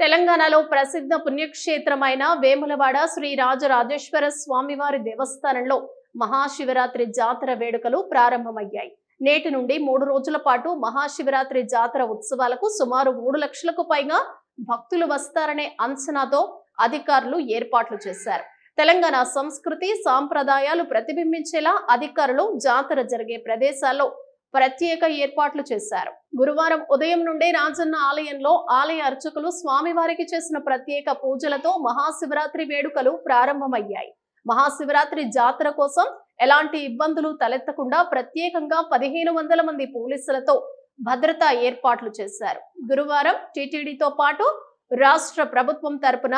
తెలంగాణలో ప్రసిద్ధ పుణ్యక్షేత్రమైన వేములవాడ శ్రీ రాజరాజేశ్వర స్వామివారి దేవస్థానంలో మహాశివరాత్రి జాతర వేడుకలు ప్రారంభమయ్యాయి. నేటి నుండి మూడు రోజుల పాటు మహాశివరాత్రి జాతర ఉత్సవాలకు సుమారు మూడు లక్షలకు పైగా భక్తులు వస్తారనే అంచనాతో అధికారులు ఏర్పాట్లు చేశారు. తెలంగాణ సంస్కృతి సాంప్రదాయాలు ప్రతిబింబించేలా అధికారులు జాతర జరిగే ప్రదేశాల్లో ప్రత్యేక ఏర్పాట్లు చేశారు. గురువారం ఉదయం నుండే రాజన్న ఆలయంలో ఆలయ అర్చకులు స్వామివారికి చేసిన ప్రత్యేక పూజలతో మహాశివరాత్రి వేడుకలు ప్రారంభమయ్యాయి. మహాశివరాత్రి జాతర కోసం ఎలాంటి ఇబ్బందులు తలెత్తకుండా ప్రత్యేకంగా పదిహేను వందల మంది పోలీసులతో భద్రతా ఏర్పాట్లు చేశారు. గురువారం టీటీడీతో పాటు రాష్ట్ర ప్రభుత్వం తరపున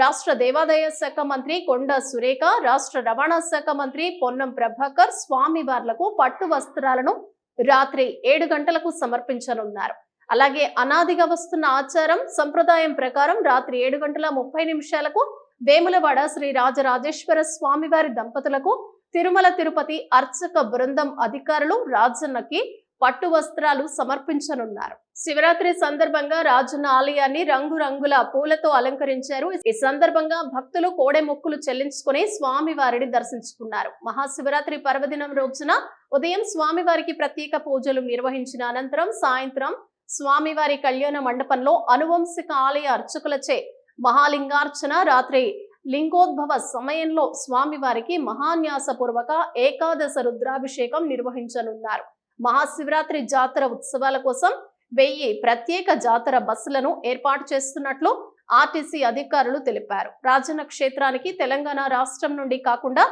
రాష్ట్ర దేవాదాయ శాఖ మంత్రి కొండ సురేఖ రాష్ట్ర రవాణా శాఖ మంత్రి పొన్నం ప్రభాకర్ స్వామివార్లకు పట్టు వస్త్రాలను రాత్రి ఏడు గంటలకు సమర్పించనున్నారు. అలాగే అనాదిగా వస్తున్న ఆచారం సంప్రదాయం ప్రకారం రాత్రి ఏడు గంటల ముప్పై నిమిషాలకు వేములవాడ శ్రీ రాజరాజేశ్వర స్వామివారి దంపతులకు తిరుమల తిరుపతి అర్చక బృందం అధికారులు రాజన్నకి పట్టు వస్త్రాలు సమర్పించనున్నారు. శివరాత్రి సందర్భంగా రాజున్న ఆలయాన్ని రంగురంగుల పూలతో అలంకరించారు. ఈ సందర్భంగా భక్తులు కోడె మొక్కులు చెల్లించుకుని స్వామివారిని దర్శించుకున్నారు. మహాశివరాత్రి పర్వదినం రోజున ఉదయం స్వామివారికి ప్రత్యేక పూజలు నిర్వహించిన అనంతరం సాయంత్రం స్వామివారి కళ్యాణ మండపంలో అనువంశిక ఆలయ అర్చకులచే మహాలింగార్చన రాత్రి లింగోద్భవ సమయంలో స్వామివారికి మహాన్యాసపూర్వక ఏకాదశ రుద్రాభిషేకం నిర్వహించనున్నారు. మహాశివరాత్రి జాతర ఉత్సవాల కోసం వెయ్యి ప్రత్యేక జాతర బస్సులను ఏర్పాటు చేస్తున్నట్లు ఆర్టీసీ అధికారులు తెలిపారు. రాజన్న క్షేత్రానికి తెలంగాణ రాష్ట్రం నుండి కాకుండా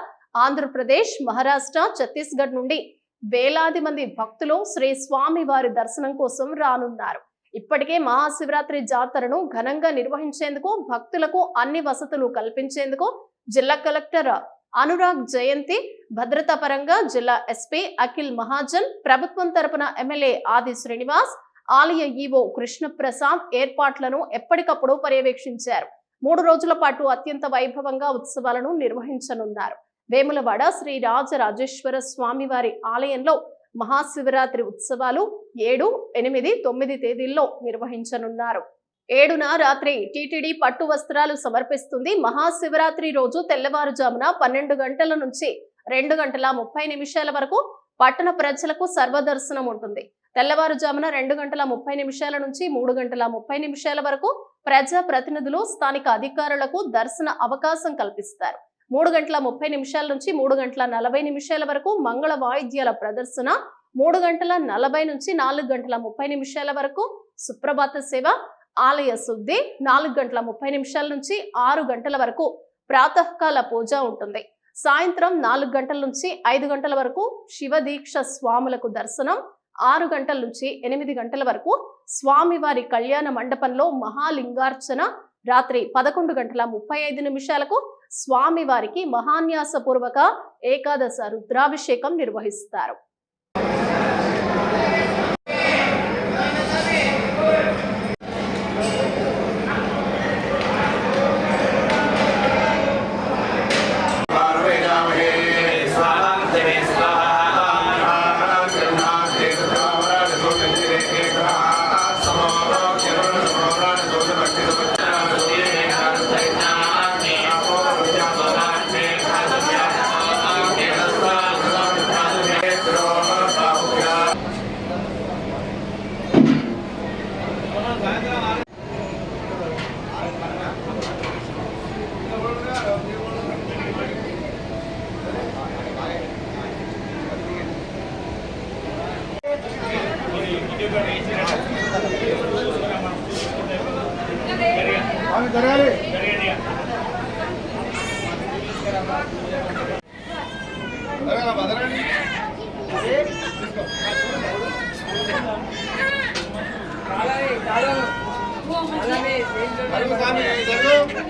ఆంధ్రప్రదేశ్ మహారాష్ట్ర ఛత్తీస్గఢ్ నుండి వేలాది మంది భక్తులు శ్రీ స్వామి వారి దర్శనం కోసం రానున్నారు. ఇప్పటికే మహాశివరాత్రి జాతరను ఘనంగా నిర్వహించేందుకు భక్తులకు అన్ని వసతులు కల్పించేందుకు జిల్లా కలెక్టర్ అనురాగ్ జయంతి భద్రతా పరంగా జిల్లా ఎస్పీ అఖిల్ మహాజన్ ప్రభుత్వం తరపున ఎమ్మెల్యే ఆది శ్రీనివాస్ ఆలయ ఈవో కృష్ణప్రసాద్ ఏర్పాట్లను ఎప్పటికప్పుడు పర్యవేక్షించారు. మూడు రోజుల పాటు అత్యంత వైభవంగా ఉత్సవాలను నిర్వహించనున్నారు. వేములవాడ శ్రీ రాజరాజేశ్వర స్వామివారి ఆలయంలో మహాశివరాత్రి ఉత్సవాలు ఏడు ఎనిమిది తొమ్మిది తేదీల్లో నిర్వహించనున్నారు. ఏడున రాత్రి టీటీడీ పట్టు వస్త్రాలు సమర్పిస్తుంది. మహాశివరాత్రి రోజు తెల్లవారుజామున పన్నెండు గంటల నుంచి రెండు గంటల ముప్పై నిమిషాల వరకు పట్టణ ప్రజలకు సర్వదర్శనం ఉంటుంది. తెల్లవారుజామున రెండు గంటల ముప్పై నిమిషాల నుంచి మూడు గంటల ముప్పై నిమిషాల వరకు ప్రజా ప్రతినిధులు స్థానిక అధికారులకు దర్శన అవకాశం కల్పిస్తారు. మూడు గంటల ముప్పై నిమిషాల నుంచి మూడు గంటల నలభై నిమిషాల వరకు మంగళ వాయిద్యాల ప్రదర్శన మూడు గంటల నలభై నుంచి నాలుగు గంటల ముప్పై నిమిషాల వరకు సుప్రభాత సేవ ఆలయ శుద్ధి నాలుగు గంటల ముప్పై నిమిషాల నుంచి ఆరు గంటల వరకు ప్రాతకాల పూజ ఉంటుంది. సాయంత్రం నాలుగు గంటల నుంచి ఐదు గంటల వరకు శివ దీక్ష స్వాములకు దర్శనం ఆరు గంటల నుంచి ఎనిమిది గంటల వరకు స్వామివారి కళ్యాణ మండపంలో మహాలింగార్చన రాత్రి పదకొండు గంటల ముప్పై ఐదు నిమిషాలకు స్వామివారికి మహాన్యాసపూర్వక ఏకాదశ రుద్రాభిషేకం నిర్వహిస్తారు.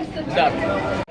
Stop.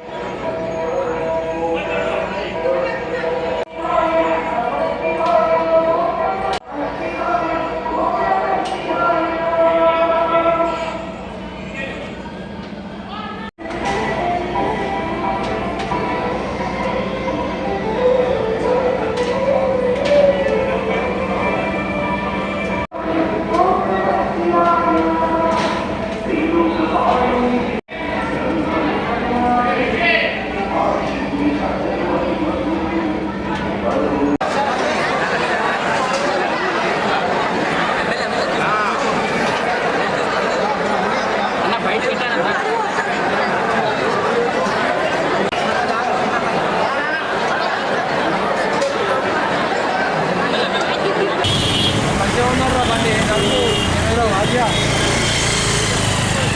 ఆద్యా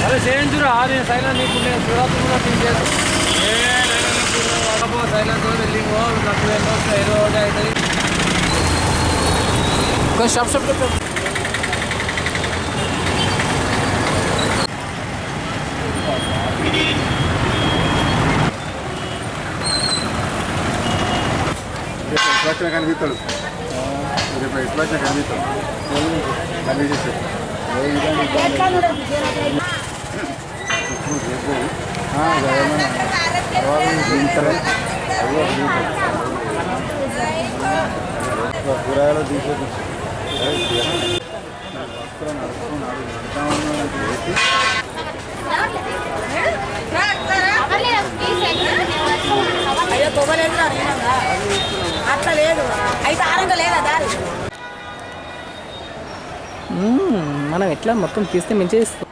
అరే చేయించురా నేను సైలెంట్ నీకు నేను చూడాలి కూడా నేను చేస్తాను సైలెంట్ వెళ్ళింగ్ నాకు ఏదో ఒకటి అవుతుంది. షాప్ షాప్ చెప్పాను కనిపిస్తాడు రేపు ఎట్లా వచ్చా కనిపిస్తాడు కనిపించేస్తాడు ఇప్పుడు రేపు కూరగాయలు తీసేది అట్లా లేదు. అయితే ఆరంగా లేదా? మనం ఎట్లా మొత్తం తీస్తే మంచిగా